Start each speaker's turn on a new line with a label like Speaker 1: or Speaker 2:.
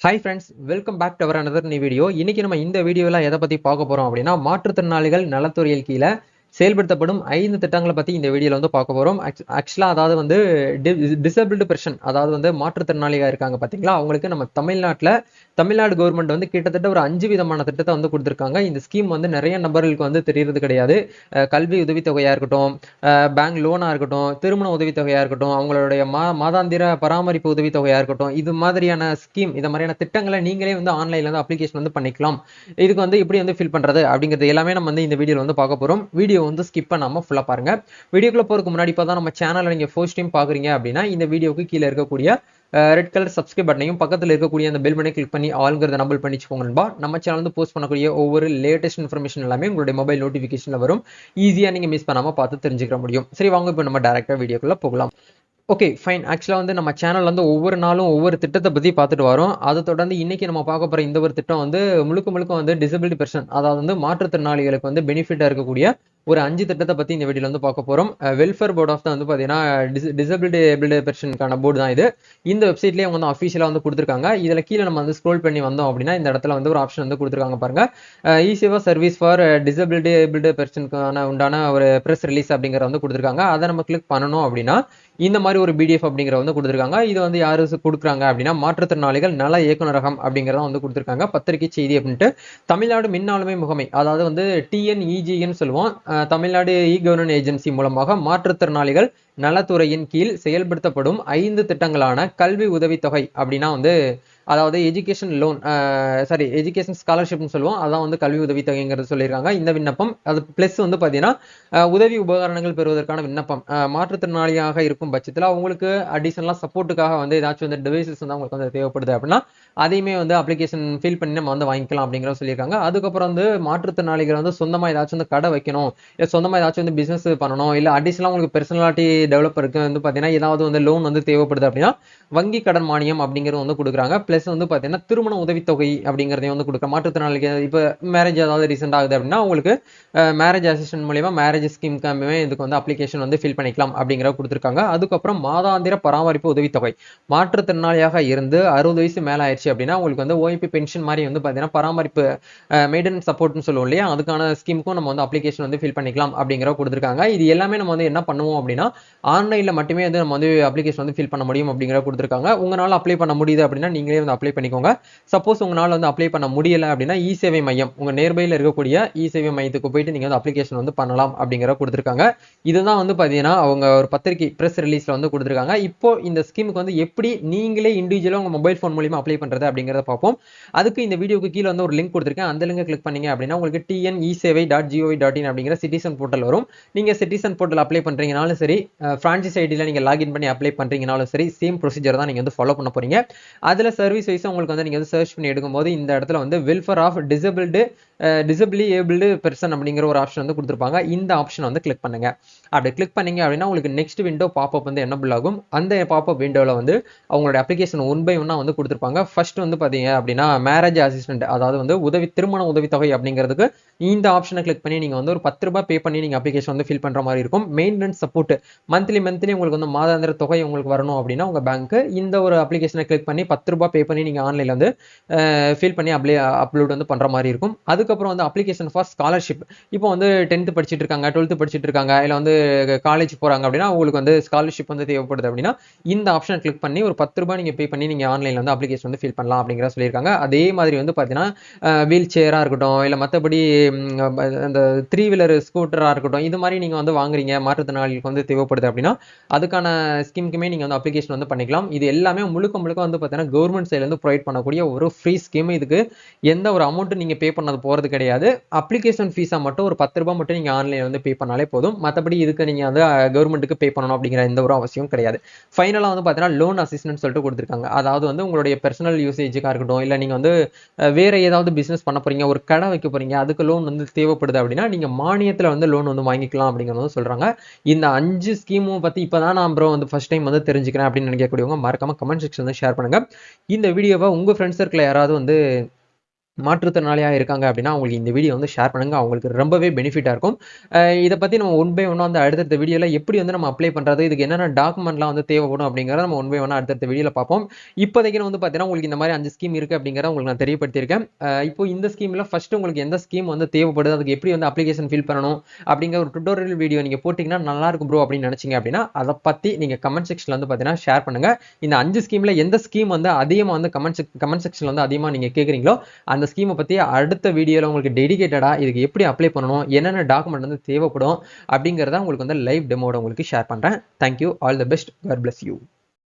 Speaker 1: Hi friends welcome back to our another new video இன்னைக்கு நம்ம இந்த வீடியோவில் எதை பற்றி பார்க்க போகிறோம் அப்படின்னா மாற்றுத்திறனாளிகள் நலத்துறையில் கீழே செயல்படுத்தப்படும் ஐந்து திட்டங்களை பற்றி இந்த வீடியோவில் வந்து பார்க்க போகிறோம் ஆக்சுவலாக அதாவது வந்து டிசபிள்டு பெர்சன் அதாவது வந்து மாற்றுத்திறனாளிகள் இருக்காங்க பார்த்தீங்களா அவங்களுக்கு நம்ம தமிழ்நாட்டில் தமிழ்நாடு கவர்மெண்ட் வந்து கிட்டத்தட்ட ஒரு அஞ்சு விதமான திட்டத்தை வந்து கொடுத்துருக்காங்க. இந்த ஸ்கீம் வந்து நிறைய நபர்களுக்கு வந்து தெரியறது கிடையாது. கல்வி உதவித்தொகையாக இருக்கட்டும் பேங்க் லோனாக இருக்கட்டும் திருமண உதவித்தொகையாக இருக்கட்டும் அவங்களுடைய மா மாதாந்திர பராமரிப்பு உதவித்தொகையாக இருக்கட்டும் இது மாதிரியான ஸ்கீம் இந்த மாதிரியான திட்டங்களை நீங்களே வந்து ஆன்லைனில் வந்து அப்ளிகேஷன் வந்து பண்ணிக்கலாம். இதுக்கு வந்து எப்படி வந்து ஃபில் பண்ணுறது அப்படிங்கிறது எல்லாமே நம்ம வந்து இந்த வீடியோவில் வந்து பார்க்க போகிறோம் வீடியோ வந்து ஸ்கிப் பண்ணாமல் ஃபுல்லாக பாருங்க. வீடியோக்குள்ள போகிறதுக்கு முன்னாடி இப்போ தான் நம்ம சேனலை நீங்கள் ஃபர்ஸ்ட் டைம் பார்க்குறீங்க அப்படின்னா இந்த வீடியோக்கு கீழே இருக்கக்கூடிய ரெட் கலர் சப்ஸ்கிரைப் பட்டனையும் பக்கத்தில் இருக்கக்கூடிய அந்த பெல் பண்ணி கிளிக் பண்ணி ஆளுங்கிறத நம்பல் பண்ணி நண்பா. நம்ம சேனல் வந்து போஸ்ட் பண்ணக்கூடிய ஒவ்வொரு லேட்டஸ்ட் இன்ஃபர்மேஷன் எல்லாமே உங்களுடைய மொபைல் நோட்டிஃபிகேஷனில் வரும். ஈஸியாக நீங்கள் மிஸ் பண்ணாமல் பார்த்து தெரிஞ்சுக்க முடியும். சரி வாங்க இப்போ நம்ம டேரெக்டாக வீடியோக்குள்ளே போகலாம். ஓகே ஃபைன் ஆக்சுவலாக வந்து நம்ம சேனல் வந்து ஒவ்வொரு நாளும் ஒவ்வொரு திட்டத்தை பற்றி பார்த்துட்டு வரோம். அதை தொடர்ந்து இன்னைக்கு நம்ம பார்க்க போகிற இந்த ஒரு திட்டம் வந்து முழுக்க முழுக்க வந்து டிசபிலிட்டி பெர்சன் அதாவது வந்து மாற்றுத்திறனாளிகளுக்கு வந்து பெனிஃபிட்டாக இருக்கக்கூடிய ஒரு அஞ்சு திட்டத்தை பற்றி இந்த வீடியோவில் வந்து பார்க்க போகிறோம் வெல்ஃபேர் போர்ட் ஆஃப் தான் வந்து பார்த்தீங்கன்னா டிஸ் டிசபிலிட்டி எபிலிட்டி பெர்சனுக்கான போர்டு தான் இது. இந்த வெப்சைட்லேயே அவங்க வந்து அஃபீஷியலாக வந்து கொடுத்துருக்காங்க. இதில் கீழே நம்ம வந்து ஸ்க்ரோல் பண்ணி வந்தோம் அப்படின்னா இந்த இடத்துல வந்து ஒரு ஆப்ஷன் வந்து கொடுத்துருக்காங்க பாருங்க. ஈஸியாக சர்வீஸ் ஃபார் டிசபிலிட்டி எபிலிட்டி பெர்சனுக்கான உண்டான ஒரு ப்ரெஸ் ரிலீஸ் அப்படிங்கிற வந்து கொடுத்துருக்காங்க. அதை நம்ம கிளிக் பண்ணணும் அப்படின்னா இந்த மாதிரி ஒரு பிடிஎஃப் அப்படிங்கிற வந்து கொடுத்துருக்காங்க. இது வந்து யாரு கொடுக்குறாங்க அப்படின்னா மாற்றுத்திறனாளிகள் நல இயக்குநரகம் அப்படிங்கிறத வந்து கொடுத்துருக்காங்க. பத்திரிகை செய்தி அப்படின்ட்டு. தமிழ்நாடு மின் ஆளுமை முகமை அதாவது வந்து டிஎன்இஜின்னு சொல்லுவோம். தமிழ்நாடு இ கவர்னன் ஏஜென்சி மூலமாக மாற்றுத்திறனாளிகள் நலத்துறையின் கீழ் செயல்படுத்தப்படும் ஐந்து திட்டங்களான கல்வி உதவித்தொகை அப்படின்னா வந்து அதாவது எஜுகேஷன் லோன் சாரி எஜுகேஷன் ஸ்காலர்ஷிப்னு சொல்லுவோம். அதான் வந்து கல்வி உதவித்தொகைங்கிறது சொல்லியிருக்காங்க. இந்த விண்ணப்பம் அது ப்ளஸ் வந்து பார்த்தீங்கன்னா உதவி உபகரணங்கள் பெறுவதற்கான விண்ணப்பம். மாற்றுத்திறனாளியாக இருக்கும் பட்சத்தில் அவங்களுக்கு அடிஷனலாக சப்போர்ட்டுக்காக வந்து ஏதாச்சும் வந்து டிவைசஸ் வந்து அவங்களுக்கு வந்து தேவைப்படுது அப்படின்னா அதையுமே வந்து அப்ளிகேஷன் ஃபில் பண்ணி நம்ம வந்து வாங்கிக்கலாம் அப்படிங்கிற சொல்லியிருக்காங்க. அதுக்கப்புறம் வந்து மாற்றுத்திறனாளிகள் வந்து சொந்தமாக ஏதாச்சும் வந்து கடை வைக்கணும். இல்லை சொந்தமாக ஏதாச்சும் வந்து பிஸ்னஸ் பண்ணணும். இல்லை அடிஷனலாக உங்களுக்கு பர்சனாலிட்டி டெவலப்பருக்கு வந்து பார்த்தீங்கன்னா ஏதாவது வந்து லோன் வந்து தேவைப்படுது அப்படின்னா வங்கி கடன் மானியம் அப்படிங்கிறது வந்து கொடுக்குறாங்க. ப்ளஸ் வந்து பார்த்தீங்கன்னா திருமண உதவித்தொகை அப்படிங்கிறதையும் வந்து கொடுக்க மாற்றுத்திறனாளிக்கு இப்போ மேரேஜ் ஏதாவது ரீசெண்ட் ஆகுது அப்படின்னா உங்களுக்கு மேரேஜ் அசிஸ்டன்ட் மூலியமாக மேரேஜ் ஸ்கீம்க்காமே இதுக்கு வந்து அப்ளிகேஷன் வந்து ஃபில் பண்ணிக்கலாம் அப்படிங்கிற கொடுத்துருக்காங்க. அதுக்கப்புறம் மாதாந்திர பராமரிப்பு உதவித்தொகை. மாற்றுத்திறனாளியாக இருந்து அறுபது வயசு மேலே ஆயிடுச்சு அப்படின்னா உங்களுக்கு வந்து ஓய்பி பென்ஷன் மாதிரி வந்து பார்த்தீங்கன்னா பராமரிப்பு மெயின்டெனன்ஸ் சப்போர்ட்னு சொல்லுவோம் இல்லையா? அதுக்கான ஸ்கீமுக்கும் நம்ம வந்து அப்ளிகேஷன் வந்து ஃபில் பண்ணிக்கலாம் அப்படிங்கிற கொடுத்துருக்காங்க. இது எல்லாமே நம்ம வந்து என்ன பண்ணுவோம் அப்படின்னா ஆன்லைனில் மட்டுமே வந்து நம்ம வந்து அப்ளிகேஷன் வந்து ஃபில் பண்ண முடியும் அப்படிங்கிற கொடுத்துருக்காங்க. உங்களால் அப்ளை பண்ண முடியுது அப்படின்னா நீங்களே வந்து அப்ளை பண்ணிக்கோங்க. சப்போஸ் உங்களால் வந்து அப்ளை பண்ண முடியல அப்படின்னா இ சேவை மையம் உங்கள் நேர்பையில் இருக்கக்கூடிய இ சேவை மையத்துக்கு போயிட்டு நீங்கள் வந்து அப்ளிகேஷன் வந்து பண்ணலாம் அப்படிங்கிற கொடுத்துருக்காங்க. இதுதான் வந்து பார்த்தீங்கன்னா அவங்க ஒரு பத்திரிகை ப்ரெஸ் ரிலீஸில் வந்து கொடுத்துருக்காங்க. இப்போ இந்த ஸ்கீமுக்கு வந்து எப்படி நீங்களே இண்டிவிஜுவலாக உங்கள் மொபைல் ஃபோன் மூலியமாக அப்ளை பண்ணுறது அப்படிங்கிறத பார்ப்போம். அதுக்கு இந்த வீடியோக்கு கீழே வந்து ஒரு லிங்க் கொடுத்துருக்கேன். அந்த லிங்கை கிளிக் பண்ணீங்க அப்படின்னா உங்களுக்கு டிஎன் இ சேவை டாட் ஜிஓவி டாட் இன் அப்படிங்கிற சிட்டிசன் போர்ட்டல் வரும். நீங்கள் சிட்டிசன் போர்ட்டல் அப்ளை பண்ணுறீங்கனாலும் சரி ஃப்ரான்ச்சைஸ் ஐடியில் நீங்கள் லாகின் பண்ணி அப்ளை பண்ணுறீங்கனாலும் சரி சேம் ப்ரொசீஜர் தான் நீங்கள் வந்து ஃபாலோ பண்ண போறீங்க. அதில் சர்வீஸ் வைஸ் உங்களுக்கு வந்து நீங்கள் வந்து சர்ச் பண்ணி எடுக்கும்போது இந்த இடத்துல வந்து welfare of disabled disabled abled person அப்படிங்கிற ஒரு ஆப்ஷன் வந்து கொடுத்துருப்பாங்க. இந்த ஆப்ஷன் வந்து கிளிக் பண்ணுங்க. அப்படி கிளிக் பண்ணீங்க அப்படின்னா உங்களுக்கு நெக்ஸ்ட் விண்டோ பாப்அப் வந்து என்னபிள் ஆகும். அந்த பாப்அப் விண்டோவில் வந்து அவங்களோட அப்ளிகேஷன் ஒன் பை ஒன்னாக வந்து கொடுத்துருப்பாங்க. ஃபர்ஸ்ட் வந்து பார்த்தீங்க அப்படின்னா மேரேஜ் அசிஸ்டன்ட் அதாவது வந்து உதவி திருமண உதவித்தொகை அப்படிங்கிறதுக்கு இந்த ஆப்ஷனை கிளிக் பண்ணி நீங்கள் வந்து ஒரு பத்து ரூபாய் பே பண்ணி நீங்கள் அப்ளிகேஷன் வந்து ஃபில் பண்ணுற மாதிரி இருக்கும். மெயின்டெனன்ஸ் சப்போர்ட் மந்த்லி மந்த்லி உங்களுக்கு வந்து மாதாந்திர தொகை உங்களுக்கு வரணும் அப்படின்னா உங்கள் பேங்க்கு இந்த ஒரு அப்ளிகேஷனை கிளிக் பண்ணி பத்து ரூபாய் பே பண்ணி நீங்கள் ஆன்லைனில் வந்து ஃபில் பண்ணி அப்ளை அப்லோட் வந்து பண்ணுற மாதிரி இருக்கும். அதுக்கப்புறம் வந்து அப்ளிகேஷன் ஃபார் ஸ்காலர்ஷிப் இப்போ வந்து டென்த்து படிச்சுட்டு இருக்காங்க டுவெல்த்து படிச்சுட்டு இருக்காங்க இல்லை வந்து காலேஜ் போகிறாங்க அப்படின்னா உங்களுக்கு வந்து ஸ்காலர்ஷிப் வந்து தேவைப்படுது அப்படின்னா இந்த ஆப்ஷனை கிளிக் பண்ணி ஒரு பத்து ரூபாய் நீங்கள் பே பண்ணி நீங்கள் ஆன்லைனில் வந்து அப்ளிகேஷன் வந்து ஃபில் பண்ணலாம் அப்படிங்கிற சொல்லியிருக்காங்க. அதே மாதிரி வந்து பார்த்தீங்கன்னா வீல் சேராக இருக்கட்டும் இல்லை மற்றபடி அந்த த்ரீ வீலர் ஸ்கூட்டராக இருக்கட்டும் இது மாதிரி நீங்கள் வந்து வாங்குறீங்க மாற்றுத்திறனாளிகளுக்கு வந்து தேவைப்படுது அப்படின்னா அதுக்கான ஸ்கீமுக்குமே நீங்கள் வந்து அப்ளிகேஷன் வந்து பண்ணிக்கலாம். இது எல்லாமே முழுக்க முழுக்க வந்து பார்த்தீங்கன்னா கவர்மெண்ட் சைட்லேருந்து ப்ரொவைட் பண்ணக்கூடிய ஒரு ஃப்ரீ ஸ்கீம் இதுக்கு எந்த ஒரு அமௌண்ட்டும் நீங்கள் பே பண்ணது போகிறது கிடையாது. அப்ளிகேஷன் ஃபீஸாக மட்டும் ஒரு பத்து ரூபாய் மட்டும் நீங்கள் ஆன்லைனில் வந்து பே பண்ணாலே போதும். மற்றபடி இதுக்கு நீங்கள் வந்து கவர்மெண்ட்டுக்கு பே பண்ணணும் அப்படிங்கிற எந்த ஒரு அவசியம் கிடையாது. ஃபைனலாக வந்து பார்த்தீங்கன்னா லோன் அசிஸ்டன்ட் சொல்லிட்டு கொடுத்துருக்காங்க. அதாவது வந்து உங்களுடைய பர்சனல் யூசேஜுக்காக இருக்கட்டும் இல்லை நீங்கள் வந்து வேற ஏதாவது பிஸ்னஸ் பண்ண போறீங்க ஒரு கடை வைக்க போறீங்க அதுக்கு லோன் வந்து தேவைப்படுது அப்படின்னா நீங்கள் மானியத்தில் வந்து லோன் வந்து வாங்கிக்கலாம் அப்படிங்கிறது சொல்கிறாங்க இந்த அஞ்சு ஸ்கீமும் பற்றி இப்போ தான் நான் அப்புறம் வந்து ஃபஸ்ட் டைம் வந்து தெரிஞ்சுக்கிறேன் அப்படின்னு நினைக்கக்கூடியவங்க மறக்காம கமெண்ட் செக்ஷன் வந்து ஷேர் பண்ணுங்க. இந்த வீடியோவை உங்கள் ஃப்ரெண்ட்ஸ் சர்க்கிள் யாராவது வந்து மாற்றுத்திறனாளியாக இருக்காங்க அப்படின்னா அவங்களுக்கு இந்த வீடியோ வந்து ஷேர் பண்ணுங்க. அவங்களுக்கு ரொம்பவே பெனிஃபிட்டாக இருக்கும். இதை பற்றி நம்ம ஒன் பை ஒன்னாக வந்து அடுத்தடுத்த வீடியோவில் எப்படி வந்து நம்ம அப்ளை பண்ணுறது இதுக்கு என்னென்ன டாக்குமெண்ட்லாம் வந்து தேவைப்படும் அப்படிங்கிறத நம்ம ஒன் பை ஒன்னாக அடுத்தடுத்த வீடியோவில் பார்ப்போம். இப்போதைக்கு வந்து பார்த்தீங்கன்னா உங்களுக்கு இந்த மாதிரி அஞ்சு ஸ்கீம் இருக்குது அப்படிங்கிறத உங்களுக்கு நான் தெரியப்படுத்தியிருக்கேன். இப்போ இந்த ஸ்கீமில் ஃபர்ஸ்ட் உங்களுக்கு எந்த ஸ்கீம் வந்து தேவைப்படுது அதுக்கு எப்படி வந்து அப்ளிகேஷன் ஃபில் பண்ணணும் அப்படிங்கிற ஒரு டுட்டோரியல் வீடியோ நீங்கள் போட்டிங்கன்னா நல்லா இருக்கும் ப்ரோ அப்படின்னு நினச்சிங்க அப்படின்னா அதை பற்றி நீங்கள் கமெண்ட் செக்ஷனில் வந்து பார்த்தீங்கன்னா ஷேர் பண்ணுங்கள் இந்த அஞ்சு ஸ்கீமில் எந்த ஸ்கீம் வந்து அதிகமாக வந்து கமெண்ட் செக் கமெண்ட் செக்ஷனில் வந்து அதிகமாக நீங்கள் கேட்குறீங்களோ அந்த ஸ்கீமை பற்றி அடுத்த வீடியோவில் உங்களுக்கு டெடிக்கேட்டடாக இதுக்கு எப்படி அப்ளை பண்ணணும் என்னென்ன டாக்குமெண்ட் வந்து தேவைப்படும் அப்படிங்கிறத உங்களுக்கு வந்து லைவ் டெமோட உங்களுக்கு ஷேர் பண்ணுறேன் thank you all the best god bless you